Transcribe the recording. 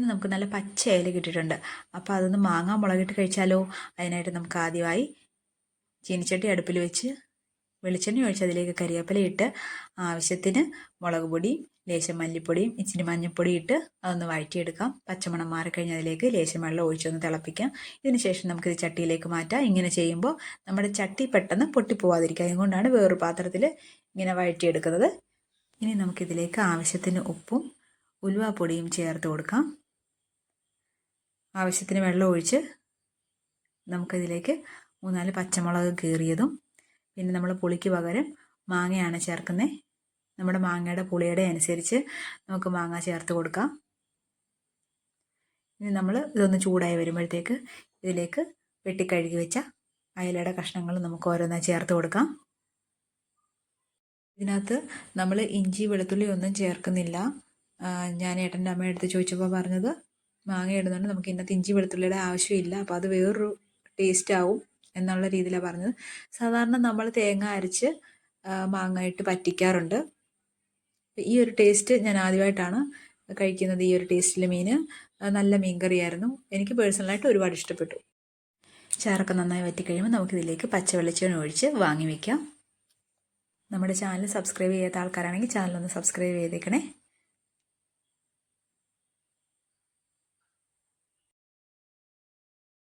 ഇന്ന് നമുക്ക് നല്ല പച്ച ഇല കിട്ടിയിട്ടുണ്ട്. അപ്പോൾ അതൊന്ന് മാങ്ങ മുളകിട്ട് കഴിച്ചാലോ? അതിനായിട്ട് നമുക്ക് ആദ്യമായി ചീനിച്ചട്ടി അടുപ്പിൽ വെച്ച് വെളിച്ചെണ്ണ ഒഴിച്ച് അതിലേക്ക് കരിവേപ്പില ഇട്ട് ആവശ്യത്തിന് മുളക് പൊടി ലേശം മല്ലിപ്പൊടിയും ഇച്ചിരി മഞ്ഞൾപ്പൊടി ഇട്ട് അതൊന്ന് വഴറ്റിയെടുക്കാം. പച്ചമണം മാറിക്കഴിഞ്ഞ് അതിലേക്ക് ലേശം വെള്ളം ഒഴിച്ചൊന്ന് തിളപ്പിക്കാം. ഇതിനുശേഷം നമുക്കിത് ചട്ടിയിലേക്ക് മാറ്റാം. ഇങ്ങനെ ചെയ്യുമ്പോൾ നമ്മുടെ ചട്ടി പെട്ടെന്ന് പൊട്ടിപ്പോവാതിരിക്കുക അതുകൊണ്ടാണ് വേറൊരു പാത്രത്തിൽ ഇങ്ങനെ വഴറ്റിയെടുക്കുന്നത്. ഇനി നമുക്കിതിലേക്ക് ആവശ്യത്തിന് ഉപ്പും ഉലുവാപ്പൊടിയും ചേർത്ത് കൊടുക്കാം. ആവശ്യത്തിന് വെള്ളം ഒഴിച്ച് നമുക്കിതിലേക്ക് മൂന്നാൽ പച്ചമുളക് കീറിയതും പിന്നെ നമ്മൾ പുളിക്ക് പകരം മാങ്ങയാണ് ചേർക്കുന്നത് നമ്മുടെ മാങ്ങയുടെ പുളിയുടെ അനുസരിച്ച് നമുക്ക് മാങ്ങ ചേർത്ത് കൊടുക്കാം. ഇനി നമ്മൾ ഇതൊന്ന് ചൂടായി വരുമ്പോഴത്തേക്ക് ഇതിലേക്ക് വെട്ടിക്കഴുകി വെച്ച അയലയുടെ കഷ്ണങ്ങൾ നമുക്ക് ഓരോന്നായി ചേർത്ത് കൊടുക്കാം. ഇതിനകത്ത് നമ്മൾ ഇഞ്ചി വെളുത്തുള്ളി ഒന്നും ചേർക്കുന്നില്ല. ഞാൻ ഏട്ടന്റെ അമ്മ എടുത്ത് ചോദിച്ചപ്പോൾ പറഞ്ഞത് മാങ്ങ ഇടുന്നുണ്ട് നമുക്ക് ഇന്നത്തെ ഇഞ്ചി വെളുത്തുള്ളിയുടെ ആവശ്യമില്ല. അപ്പോൾ അത് വേറൊരു ടേസ്റ്റ് ആവും എന്നുള്ള രീതിയിലാണ് പറഞ്ഞത്. സാധാരണ നമ്മൾ തേങ്ങ അരച്ച് മാങ്ങ ഇട്ട് പറ്റിക്കാറുണ്ട്. ഈ ഒരു ടേസ്റ്റ് ഞാൻ ആദ്യമായിട്ടാണ് കഴിക്കുന്നത് ഈ ഒരു ടേസ്റ്റിലെ മീൻ. നല്ല മീൻ കറിയായിരുന്നു എനിക്ക് പേഴ്സണലായിട്ട് ഒരുപാട് ഇഷ്ടപ്പെട്ടു. ചാറൊക്കെ നന്നായി വറ്റിക്കഴിയുമ്പോൾ നമുക്കിതിലേക്ക് പച്ചവെളിച്ചെണ്ണ ഒഴിച്ച് വാങ്ങി വയ്ക്കാം നമ്മുടെ ചാനൽ സബ്സ്ക്രൈബ് ചെയ്യാത്ത ആൾക്കാരാണെങ്കിൽ ചാനലൊന്ന് സബ്സ്ക്രൈബ് ചെയ്തേക്കണേ.